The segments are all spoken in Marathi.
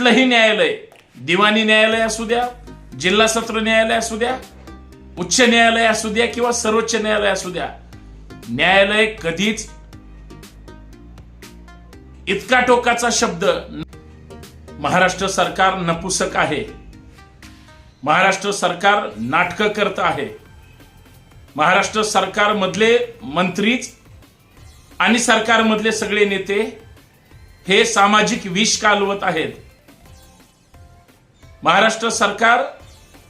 कुठलंही न्यायालय दिवाणी न्यायालय असू द्या जिल्हा सत्र न्यायालय असू द्या उच्च न्यायालय असू द्या किंवा सर्वोच्च न्यायालय असू द्या न्यायालय कधीच इतका टोकाचा शब्द महाराष्ट्र सरकार नपुसक आहे. महाराष्ट्र सरकार नाटकं करत आहे. महाराष्ट्र सरकारमधले मंत्रीच आणि सरकारमधले सगळे नेते हे सामाजिक विष कालवत आहेत. महाराष्ट्र सरकार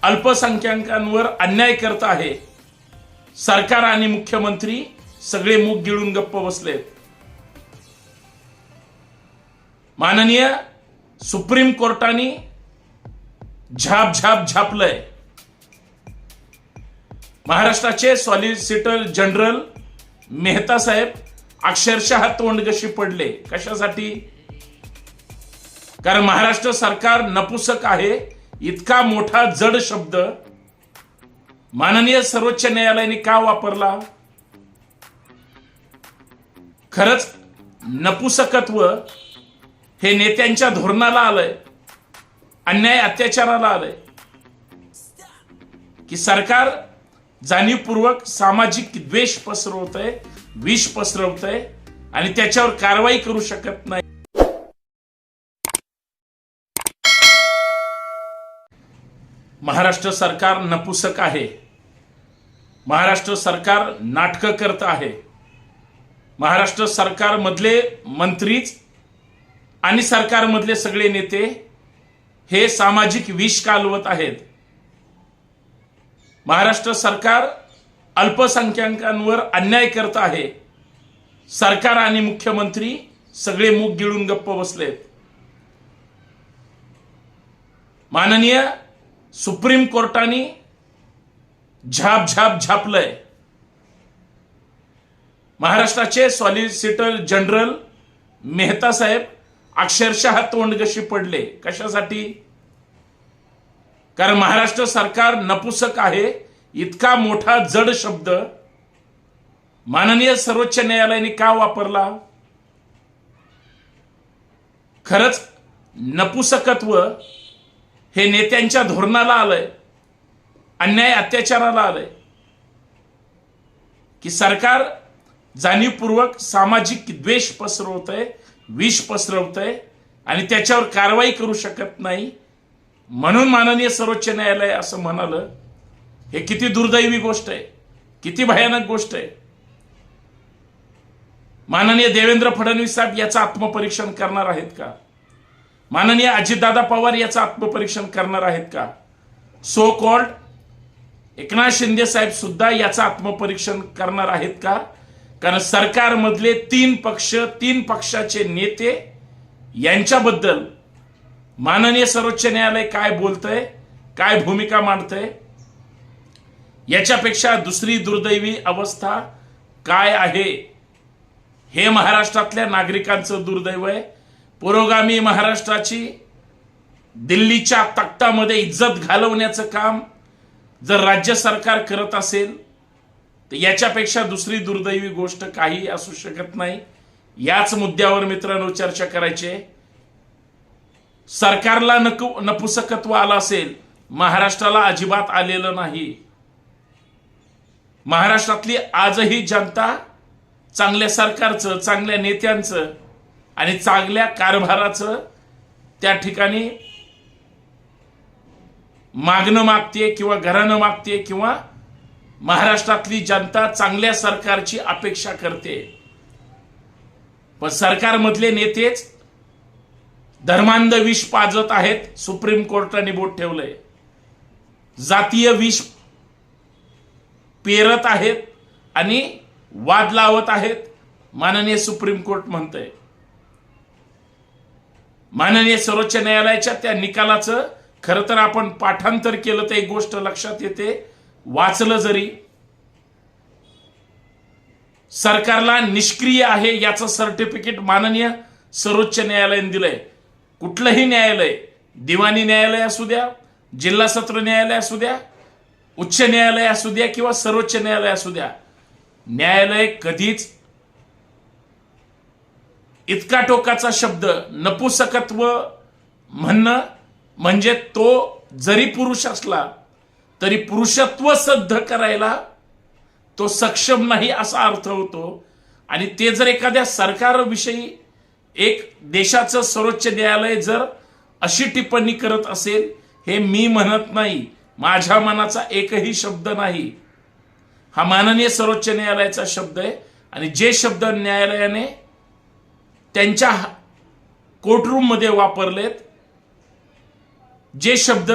अल्पसंख्याकांवर अन्याय करत आहे. सरकार आणि मुख्यमंत्री सगळे मुख गिळून गप्प बसलेत. माननीय सुप्रीम कोर्टाने झाप झाप झापलंय. महाराष्ट्राचे सॉलिसिटर जनरल मेहता साहेब अक्षरशः तोंडगशी पडले. कशासाठी? कारण महाराष्ट्र सरकार नपुसक आहे. इतका मोठा जड शब्द. माननीय सर्वोच्च न्यायालयाने का वापरला? खरंच नपुसकत्व हे नेत्यांच्या धोरणाला आलंय. अन्याय अत्याचाराला आलंय. की सरकार जाणीवपूर्वक सामाजिक द्वेष पसरवतंय विष पसरवतंय आणि त्याच्यावर कारवाई करू शकत नाही. महाराष्ट्र सरकार नपुसक आहे. महाराष्ट्र सरकार नाटकं करत आहे. महाराष्ट्र सरकारमधले मंत्रीच आणि सरकारमधले सगळे नेते हे सामाजिक विष कालवत आहेत. महाराष्ट्र सरकार अल्पसंख्याकांवर अन्याय करत आहे. सरकार आणि मुख्यमंत्री सगळे मुख गिळून गप्प बसलेत. माननीय सुप्रीम कोर्टाने झाप झाप झापलंय. महाराष्ट्राचे सॉलिसिटर जनरल मेहता साहेब अक्षरशः तोंडगशी पडले. कशासाठी? कारण महाराष्ट्र सरकार नपुसक आहे. इतका मोठा जड शब्द. माननीय सर्वोच्च न्यायालयाने का वापरला? खरंच नपुसकत्व हे नेत्यांच्या धोरणाला आलंय. अन्याय अत्याचाराला आलंय. की सरकार जाणीवपूर्वक सामाजिक द्वेष पसरवतंय विष पसरवतंय आणि त्याच्यावर कारवाई करू शकत नाही म्हणून माननीय सर्वोच्च न्यायालय असं म्हणालं. हे किती दुर्दैवी गोष्ट आहे. किती भयानक गोष्ट आहे. माननीय देवेंद्र फडणवीस साहेब याचं आत्मपरीक्षण करणार आहेत का? माननीय अजितदादा पवार याचं आत्मपरीक्षण करणार आहेत का? सो कॉल्ड एकनाथ शिंदे साहेब सुद्धा याचं आत्मपरीक्षण करणार आहेत का? कारण सरकारमधले तीन पक्ष तीन पक्षाचे नेते यांच्याबद्दल माननीय सर्वोच्च न्यायालय काय बोलतंय काय भूमिका मांडतंय याच्यापेक्षा दुसरी दुर्दैवी अवस्था काय आहे? हे महाराष्ट्रातल्या नागरिकांचं दुर्दैव आहे. पुरोगामी महाराष्ट्राची दिल्लीच्या तक्तामध्ये इज्जत घालवण्याचं काम जर राज्य सरकार करत असेल तर याच्यापेक्षा दुसरी दुर्दैवी गोष्ट काही असू शकत नाही. याच मुद्द्यावर मित्रांनो चर्चा करायची. सरकारला नक नपुसकत्व आलं असेल महाराष्ट्राला अजिबात आलेलं नाही. महाराष्ट्रातली आजही जनता चांगल्या सरकारचं चांगल्या नेत्यांचं आणि चांगल्या कारभाराचं त्या ठिकाणी मागणं मागते किंवा घरानं मागते किंवा महाराष्ट्रातली जनता चांगल्या सरकारची अपेक्षा करते. पण सरकारमधले नेतेच धर्मांध विष पाजत आहेत सुप्रीम कोर्टाने बोट ठेवलंय. जातीय विष पेरत आहेत आणि वाद लावत आहेत माननीय सुप्रीम कोर्ट म्हणतंय. माननीय सर्वोच्च न्यायालयाच्या त्या निकालाचं खरं तर आपण पाठांतर केलं तर एक गोष्ट लक्षात येते. वाचलं जरी सरकारला निष्क्रिय आहे याचं सर्टिफिकेट माननीय सर्वोच्च न्यायालयाने दिलंय. कुठलंही न्यायालय दिवाणी न्यायालय असू द्या जिल्हा सत्र न्यायालय असू द्या उच्च न्यायालय असू द्या किंवा सर्वोच्च न्यायालय असू द्या न्यायालय कधीच इतका टोकाचा शब्द नपुसकत्व म्हणणं म्हणजे तो जरी पुरुष असला तरी पुरुषत्व सिद्ध करायला तो सक्षम नाही असा अर्थ होतो. आणि ते जर एखाद्या सरकारविषयी एक देशाचं सर्वोच्च न्यायालय जर अशी टिप्पणी करत असेल हे मी म्हणत नाही. माझ्या मनाचा एकही शब्द नाही. हा माननीय सर्वोच्च न्यायालयाचा शब्द आहे. आणि जे शब्द न्यायालयाने त्यांच्या कोर्टरूममध्ये वापरलेत. जे शब्द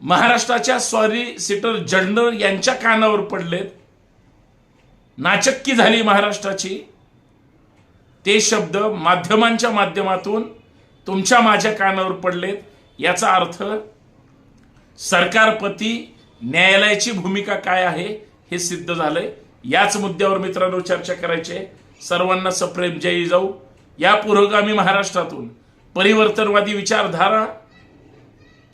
महाराष्ट्राच्या सॉलिसिटर जनरल यांच्या कानावर पडलेत. नाचक्की झाली महाराष्ट्राची. ते शब्द माध्यमांच्या माध्यमातून तुमच्या माझ्या कानावर पडलेत. याचा अर्थ सरकारपती न्यायालयाची भूमिका काय आहे हे सिद्ध झालंय. याच मुद्द्यावर मित्रांनो चर्चा करायची सर्वांना सप्रेम. जय जाऊ या पुरोगामी महाराष्ट्रातून परिवर्तनवादी विचारधारा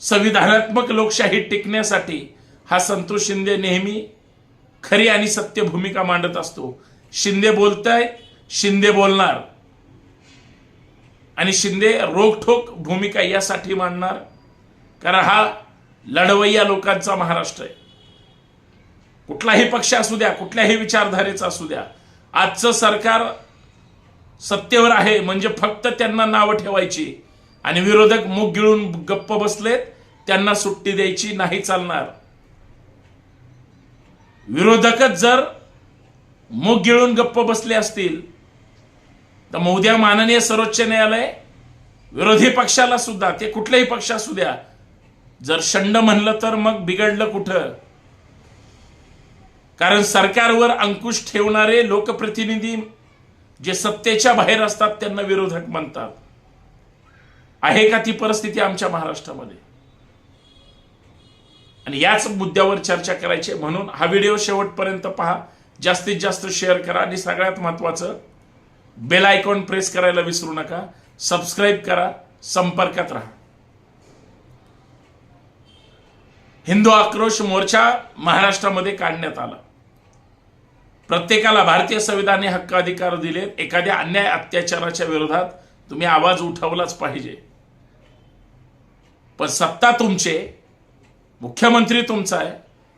संविधानात्मक लोकशाही टिकण्यासाठी हा संतोष शिंदे नेहमी खरी आणि सत्य भूमिका मांडत असतो. शिंदे बोलताय शिंदे बोलणार. आणि शिंदे रोखठोक भूमिका यासाठी मांडणार कारण हा लढवय्या लोकांचा महाराष्ट्र आहे. कुठलाही पक्ष असू द्या कुठल्याही विचारधारेचा असू द्या आजचं सरकार सत्तेवर आहे म्हणजे फक्त त्यांना नावं ठेवायची. आणि विरोधक मुख गिळून गप्प बसलेत त्यांना सुट्टी द्यायची नाही चालणार. विरोधकच जर मुख गिळून गप्प बसले असतील तर मग उद्या माननीय सर्वोच्च न्यायालय विरोधी पक्षाला सुद्धा ते कुठल्याही पक्ष असू द्या जर शंड म्हणलं तर मग बिघडलं कुठं? कारण सरकारवर अंकुश ठेवणारे लोकप्रतिनिधी जे सत्तेच्या बाहेर असतात त्यांना विरोधक म्हणतात. आहे का ती परिस्थिती आमच्या महाराष्ट्रामध्ये? आणि याच मुद्द्यावर चर्चा करायची म्हणून हा व्हिडिओ शेवटपर्यंत पहा. जास्तीत जास्त शेअर करा. आणि सगळ्यात महत्वाचं बेल आयकॉन प्रेस करायला विसरू नका. सबस्क्राईब करा. संपर्कात राहा. हिंदू आक्रोश मोर्चा महाराष्ट्रामध्ये काढण्यात आला. प्रत्येकाला भारतीय संविधानाने हक्क अधिकार दिलेत. एखाद्या अन्याय अत्याचाराच्या विरोधात तुम्ही आवाज उठवलाच पाहिजे. पण सत्ता तुमचे मुख्यमंत्री तुमचा आहे.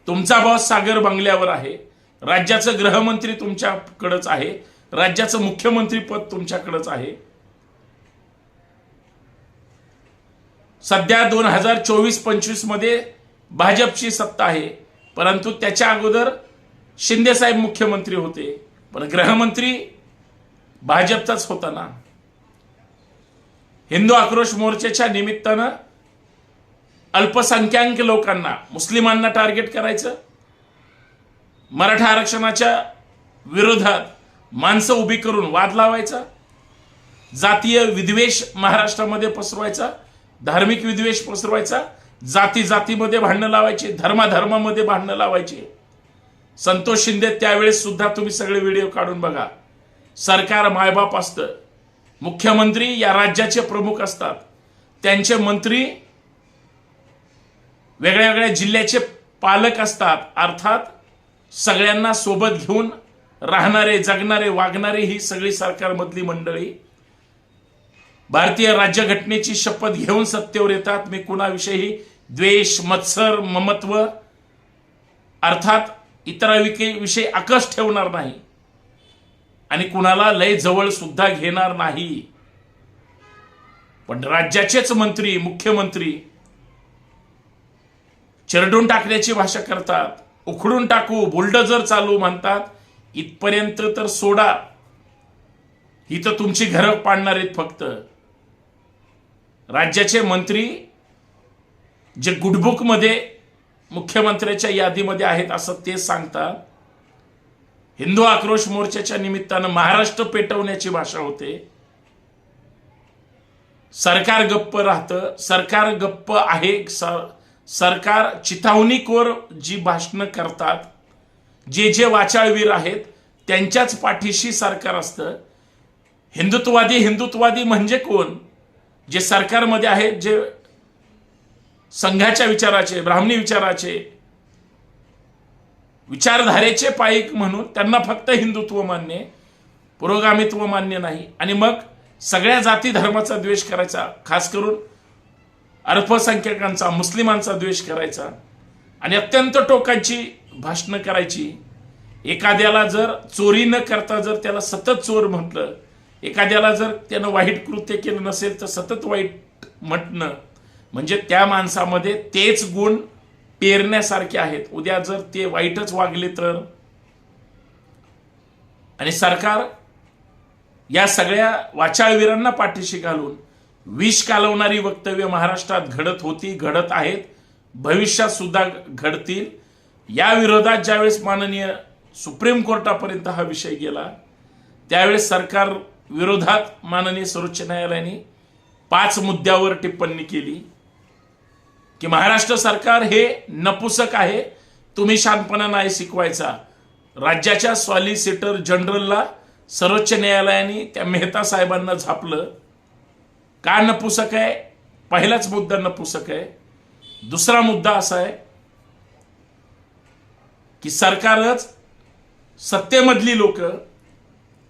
तुमचा बॉस सागर बंगल्यावर आहे. राज्याचं गृहमंत्री तुमच्याकडंच आहे. राज्याचं मुख्यमंत्री पद तुमच्याकडंच आहे. सध्या दोन हजार चोवीस पंचवीसमध्ये भाजपची सत्ता आहे. परंतु त्याच्या अगोदर शिंदे साहेब मुख्यमंत्री होते पण गृहमंत्री भाजपचाच होता ना. हिंदू आक्रोश मोर्चाच्या निमित्तानं अल्पसंख्याक लोकांना मुस्लिमांना टार्गेट करायचं. मराठा आरक्षणाच्या विरोधात माणसं उभी करून वाद लावायचा. जातीय विद्वेष महाराष्ट्रामध्ये पसरवायचा धार्मिक विद्वेष पसरवायचा जाती जातीमध्ये भांडणं लावायची धर्माधर्मामध्ये भांडणं लावायची. संतोष शिंदे त्यावेळेस सुद्धा तुम्ही सगळे व्हिडिओ काढून बघा. सरकार मायबाप असतं. मुख्यमंत्री या राज्याचे प्रमुख असतात. त्यांचे मंत्री वेगळ्या वेगळ्या जिल्ह्याचे पालक असतात. अर्थात सगळ्यांना सोबत घेऊन राहणारे जगणारे वागणारे ही सगळी सरकारमधली मंडळी. भारतीय राज्यघटनेची शपथ घेऊन सत्तेवर येतात. मी कुणाविषयी द्वेष मत्सर ममत्व अर्थात इतराविषयी आकस ठेवणार नाही. आणि कुणाला लय जवळ सुद्धा घेणार नाही. पण राज्याचेच मंत्री मुख्यमंत्री चिरडून टाकण्याची भाषा करतात. उखडून टाकू बुलडोजर चालू म्हणतात. इथपर्यंत तर सोडा. ही तर तुमची घरं पाडणार आहेत फक्त. राज्याचे मंत्री जे गुडबुकमध्ये मुख्यमंत्र्याच्या यादीमध्ये आहेत असं ते सांगतात. हिंदू आक्रोश मोर्चाच्या निमित्तानं महाराष्ट्र पेटवण्याची भाषा होते. सरकार गप्प राहतं. सरकार गप्प आहे. सरकार चिथावणीकोर जी भाषणं करतात. जे जे वाचाळवीर आहेत त्यांच्याच पाठीशी सरकार असतं. हिंदुत्ववादी हिंदुत्ववादी म्हणजे कोण? जे सरकारमध्ये आहेत जे संघाच्या विचाराचे ब्राह्मणी विचाराचे विचारधारेचे पाईक म्हणून त्यांना फक्त हिंदुत्व मान्य पुरोगामित्व मान्य नाही. आणि मग सगळ्या जाती धर्माचा द्वेष करायचा खास करून अल्पसंख्याकांचा मुस्लिमांचा द्वेष करायचा. आणि अत्यंत टोकाची भाषणं करायची. एखाद्याला जर चोरी न करता जर त्याला सतत चोर म्हटलं एखाद्याला जर त्यानं वाईट कृत्य केलं नसेल तर सतत वाईट म्हटणं म्हणजे त्या माणसामध्ये तेच गुण पेरण्यासारखे आहेत. उद्या जर ते वाईटच वागले तर? आणि सरकार या सगळ्या वाचाळवीरांना पाठीशी घालून विष कालवणारी वक्तव्य महाराष्ट्रात घडत होती घडत आहेत. भविष्यात सुद्धा घडतील. या विरोधात ज्यावेळेस माननीय सुप्रीम कोर्टापर्यंत हा विषय गेला त्यावेळेस सरकार विरोधात माननीय सर्वोच्च न्यायालयाने पाच मुद्द्यावर टिप्पणी केली. की महाराष्ट्र सरकार हे नपुसक आहे तुम्ही शांतपणा नाही शिकवायचा. राज्याच्या सॉलिसिटर जनरलला सर्वोच्च न्यायालयाने त्या मेहता साहेबांना झापलं. का नपुसक आहे? पहिलाच मुद्दा नपुसक आहे. दुसरा मुद्दा असा आहे की सरकारच सत्तेमधली लोक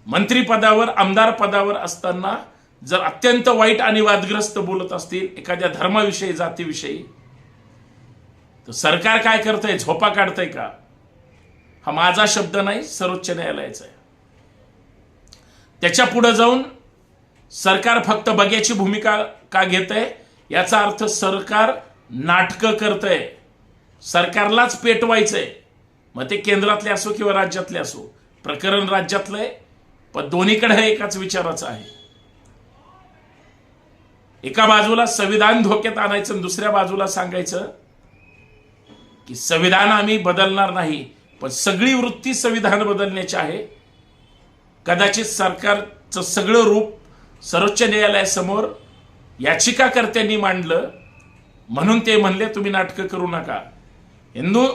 मंत्रीपदावर आमदार पदावर असताना जर अत्यंत वाईट आणि वादग्रस्त बोलत असतील एखाद्या धर्माविषयी जातीविषयी तर सरकार काय करतंय? झोपा काढतंय का? हा माझा शब्द नाही सर्वोच्च न्यायालयाचा आहे. त्याच्या पुढे जाऊन सरकार फक्त बग्याची भूमिका का घेत आहे याचा अर्थ सरकार नाटकं करतंय. सरकारलाच पेटवायचंय. मग ते केंद्रातले असो किंवा राज्यातले असो प्रकरण राज्यातलं आहे पण दोन्हीकडे एकाच विचाराचं आहे. एका बाजूला संविधान धोक्यात आणायचं दुसऱ्या बाजूला सांगायचं की संविधान आम्ही बदलणार नाही पण सगळी वृत्ती संविधान बदलण्याची आहे. कदाचित सरकारचं सगळं रूप सर्वोच्च न्यायालयासमोर याचिकाकर्त्यांनी मांडलं म्हणून ते म्हणले तुम्ही नाटकं करू नका. हिंदू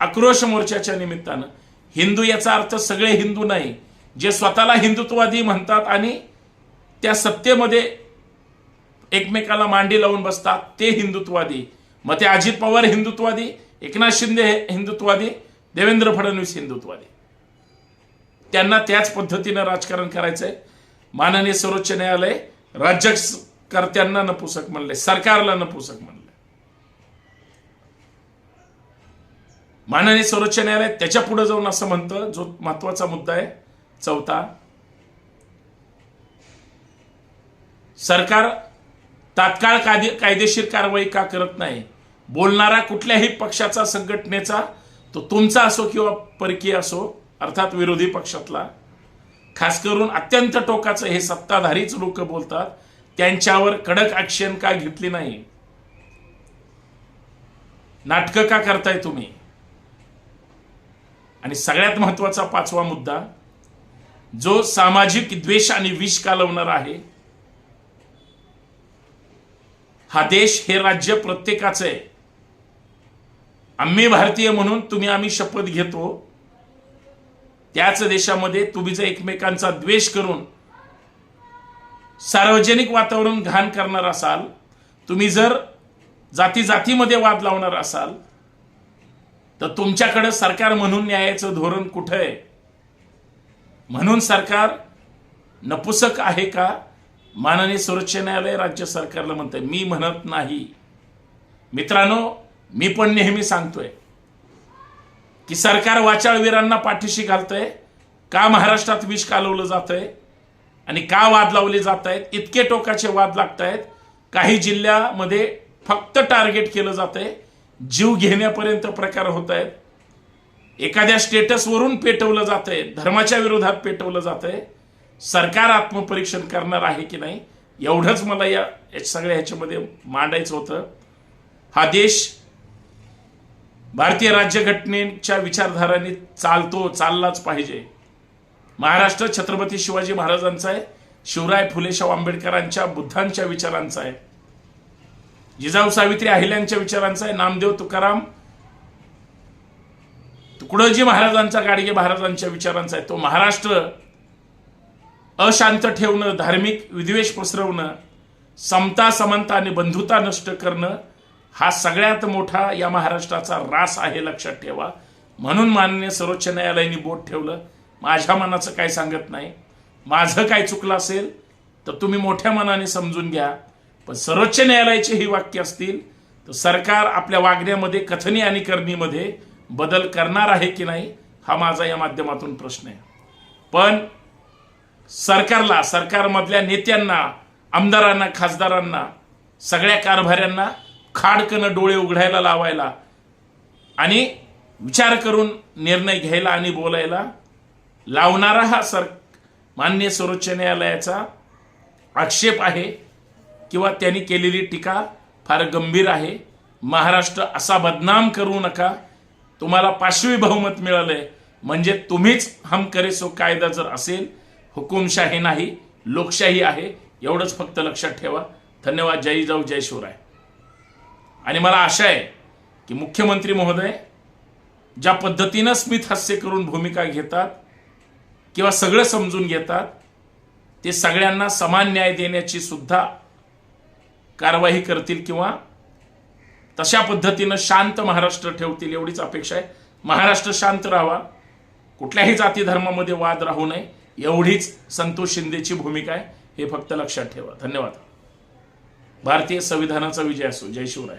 आक्रोश मोर्चाच्या निमित्तानं हिंदू याचा अर्थ सगळे हिंदू नाही जे स्वतःला हिंदुत्ववादी म्हणतात आणि त्या सत्तेमध्ये एकमेकाला मांडी लावून बसतात ते हिंदुत्ववादी. मग ते अजित पवार हिंदुत्ववादी एकनाथ शिंदे हे हिंदुत्ववादी देवेंद्र फडणवीस हिंदुत्ववादी. त्यांना त्याच पद्धतीनं राजकारण करायचंय. माननीय सर्वोच्च न्यायालय राज्यकर्त्यांना नपुसक म्हणले सरकारला नपुसक म्हणले. माननीय सर्वोच्च न्यायालय त्याच्या पुढे जाऊन असं म्हणतं जो महत्त्वाचा मुद्दा आहे चौथा सरकार तात्काळ कायदे कायदेशीर कारवाई का करत नाही? बोलणारा कुठल्याही पक्षाचा संघटनेचा तो तुमचा असो किंवा परकीय असो अर्थात विरोधी पक्षातला खास करून अत्यंत टोकाचं हे सत्ताधारीच लोक बोलतात त्यांच्यावर कडक ॲक्शन का घेतली नाही? नाटकं का करताय तुम्ही? आणि सगळ्यात महत्त्वाचा पाचवा मुद्दा जो सामाजिक द्वेष आणि विष कालवणार आहे हा देश हे राज्य प्रत्येकाचं आहे. आम्ही भारतीय म्हणून तुम्ही आम्ही शपथ घेतो. त्याच देशामध्ये तुम्ही जर एकमेकांचा द्वेष करून सार्वजनिक वातावरण घाण करणार असाल तुम्ही जर जाती जातीमध्ये वाद लावणार असाल तर तुमच्याकडे सरकार म्हणून न्यायाचं धोरण कुठं आहे? म्हणून सरकार नपुसक आहे का? माननीय सर्वोच्च न्यायालय राज्य सरकारला म्हणतंय मी म्हणत नाही. मित्रांनो मी पण नेहमी सांगतोय की सरकार वाचाळवीरांना पाठीशी घालतंय का महाराष्ट्रात विष कालवलं जातंय आणि का वाद लावले जात आहेत इतके टोकाचे वाद लागत आहेत काही जिल्ह्यामध्ये फक्त टार्गेट केलं जात आहे जीव घेण्यापर्यंत प्रकार होत आहेत एखाद्या स्टेटसवरून पेटवलं जात आहे धर्माच्या विरोधात पेटवलं जात आहे सरकार आत्मपरीक्षण करणार आहे की नाही एवढंच मला या या सगळ्या ह्याच्यामध्ये मांडायचं होतं. हा देश भारतीय राज्यघटनेच्या विचारधाराने चालतो चाललाच पाहिजे. महाराष्ट्र छत्रपती शिवाजी महाराजांचा आहे शिवराय फुलेशाव आंबेडकरांच्या बुद्धांच्या विचारांचा आहे. जिजाऊ सावित्री अहिल्यांच्या विचारांचा आहे नामदेव तुकाराम तुकडोजी महाराजांचा गाडगे महाराजांच्या विचारांचा आहे. तो महाराष्ट्र अशांत ठेवणं धार्मिक विद्वेष पसरवणं समता समानता आणि बंधुता नष्ट करणं हा सगळ्यात मोठा या महाराष्ट्राचा रास आहे लक्षात ठेवा. म्हणून माननीय सर्वोच्च न्यायालयाने बोट ठेवलं. माझ्या मनाचं काय सांगत नाही. माझं काय चुकलं असेल तर तुम्ही मोठ्या मनाने समजून घ्या. पण सर्वोच्च न्यायालयाचे ही वाक्य असतील तर सरकार आपल्या वागण्यामध्ये कथनी आणि करणीमध्ये बदल करणार आहे की नाही हा माझा या माध्यमातून प्रश्न आहे. पण सरकारला सरकारमधल्या नेत्यांना आमदारांना खासदारांना सगळ्या कारभाऱ्यांना खाडकनं डोळे उघडायला लावायला आणि विचार करून निर्णय घ्यायला आणि बोलायला लावणारा हा सर मान्य सर्वोच्च न्यायालयाचा आक्षेप आहे किंवा त्यांनी केलेली टीका फार गंभीर आहे. महाराष्ट्र असा बदनाम करू नका. तुम्हाला पाचवी बहुमत मिळालंय. म्हणजे तुम्हीच हम करे सो कायदा जर असेल हुकुमशाही नाही लोकशाही आहे. एवढंच फक्त लक्षात ठेवा. धन्यवाद. जय जाऊ जय शिवराय. आणि मला आशा आहे की मुख्यमंत्री महोदय ज्या पद्धतीनं स्मित हास्य करून भूमिका घेतात किंवा सगळं समजून घेतात ते सगळ्यांना समान न्याय देण्याची सुद्धा कारवाई करतील किंवा तशा पद्धतीनं शांत महाराष्ट्र ठेवतील एवढीच अपेक्षा आहे. महाराष्ट्र शांत राहावा. कुठल्याही जाती धर्मामध्ये वाद राहू नये. एवढीच संतोष शिंदेची भूमिका आहे. हे फक्त लक्षात ठेवा. धन्यवाद. भारतीय संविधानाचा विजय असो. जय शिवराय.